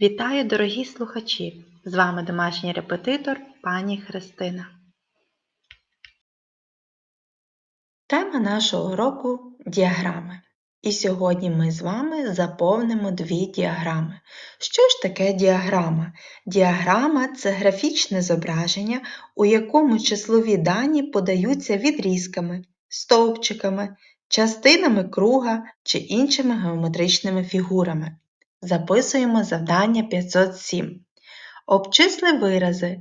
Вітаю, дорогі слухачі! З вами домашній репетитор пані Христина. Тема нашого уроку діаграми. І сьогодні ми з вами заповнимо дві діаграми. Що ж таке діаграма? Діаграма це графічне зображення, у якому числові дані подаються відрізками, стовпчиками, частинами круга чи іншими геометричними фігурами. Записуємо завдання 507. Обчисли вирази.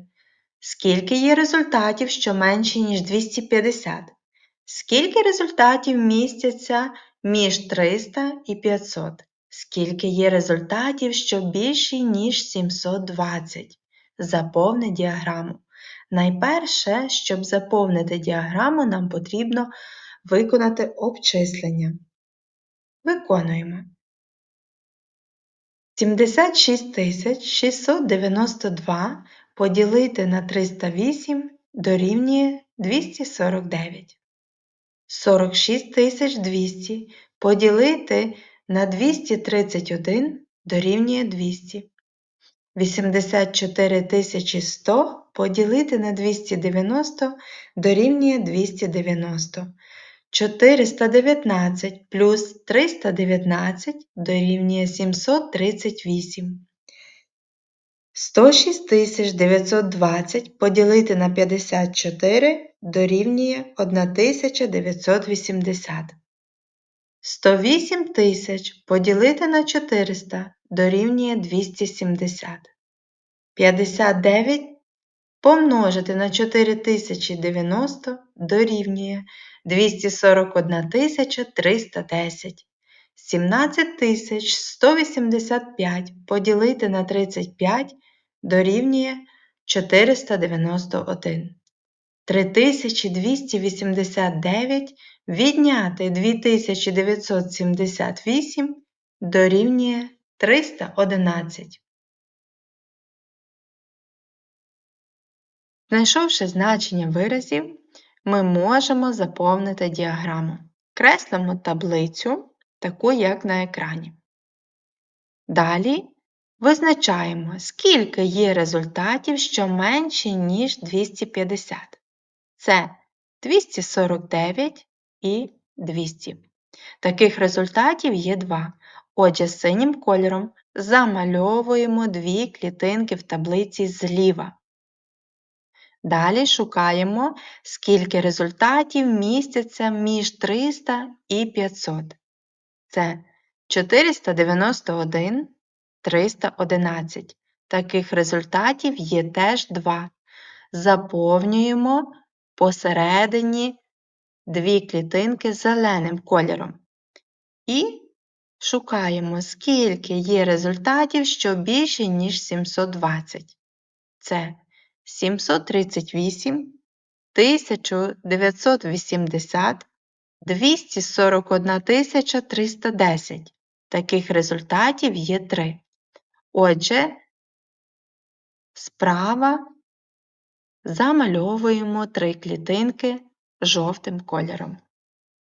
Скільки є результатів, що менші, ніж 250? Скільки результатів містяться між 300 і 500? Скільки є результатів, що більші, ніж 720? Заповни діаграму. Найперше, щоб заповнити діаграму, нам потрібно виконати обчислення. Виконуємо. 76 692 поділити на 308 дорівнює 249. 46 200 поділити на 231 дорівнює 200. 84 100 поділити на 290 дорівнює 290. 419 плюс 319 дорівнює 738. 106 920 поділити на 54 дорівнює 1980. 108 тисяч поділити на 400 дорівнює 270. 59 помножити на 4090 дорівнює 241 310. 17 185 поділити на 35 дорівнює 491. 3289 відняти 2978 дорівнює 311. Знайшовши значення виразів, ми можемо заповнити діаграму. Креслимо таблицю, таку як на екрані. Далі визначаємо, скільки є результатів, що менші, ніж 250. Це 249 і 200. Таких результатів є два. Отже, синім кольором замальовуємо дві клітинки в таблиці зліва. Далі шукаємо, скільки результатів містяться між 300 і 500. Це 491, 311. Таких результатів є теж два. Заповнюємо посередині дві клітинки зеленим кольором. І шукаємо, скільки є результатів, що більше, ніж 720. Це 738, 1980, 241 310. Таких результатів є три. Отже, справа замальовуємо три клітинки жовтим кольором.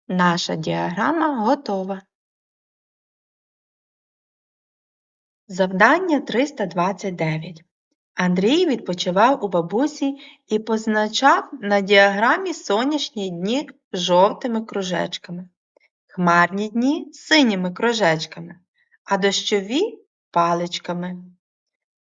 Наша діаграма готова. Завдання 329. Андрій відпочивав у бабусі і позначав на діаграмі сонячні дні жовтими кружечками, хмарні дні синіми кружечками, а дощові паличками.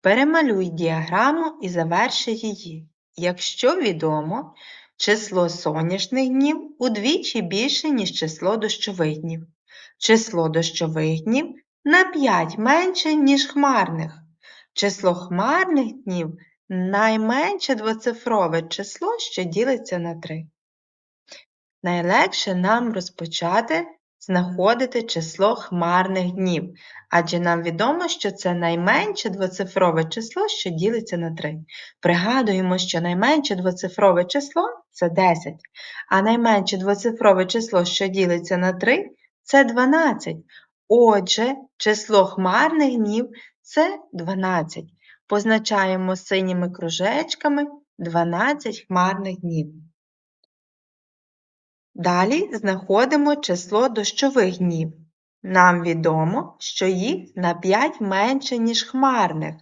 Перемалюй діаграму і заверши її. Якщо відомо, число сонячних днів удвічі більше, ніж число дощових днів. Число дощових днів на 5 менше, ніж хмарних. Число хмарних днів найменше двоцифрове число, що ділиться на 3. Найлегше нам розпочати знаходити число хмарних днів, адже нам відомо, що це найменше двоцифрове число, що ділиться на 3. Пригадуємо, що найменше двоцифрове число це 10, а найменше двоцифрове число, що ділиться на 3, це 12. Отже, число хмарних днів це 12. Позначаємо синіми кружечками 12 хмарних днів. Далі знаходимо число дощових днів. Нам відомо, що їх на 5 менше, ніж хмарних.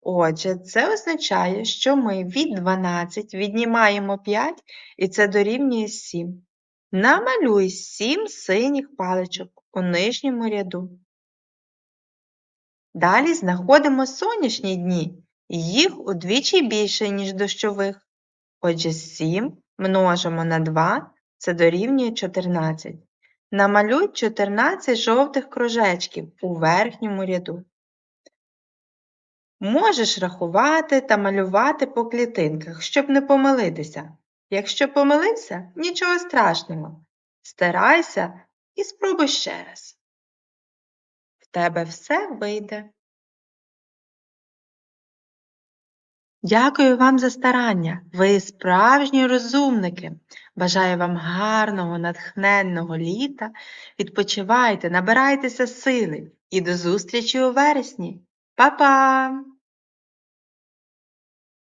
Отже, це означає, що ми від 12 віднімаємо 5, і це дорівнює 7. Намалюй 7 синіх паличок у нижньому ряду. Далі знаходимо сонячні дні. Їх удвічі більше, ніж дощових. Отже, 7 множимо на 2 це дорівнює 14. Намалюй 14 жовтих кружечків у верхньому ряду. Можеш рахувати та малювати по клітинках, щоб не помилитися. Якщо помилився, нічого страшного. Старайся і спробуй ще раз. Тебе все вийде. Дякую вам за старання. Ви справжні розумники. Бажаю вам гарного, натхненного літа. Відпочивайте, набирайтеся сили і до зустрічі у вересні. Па-па!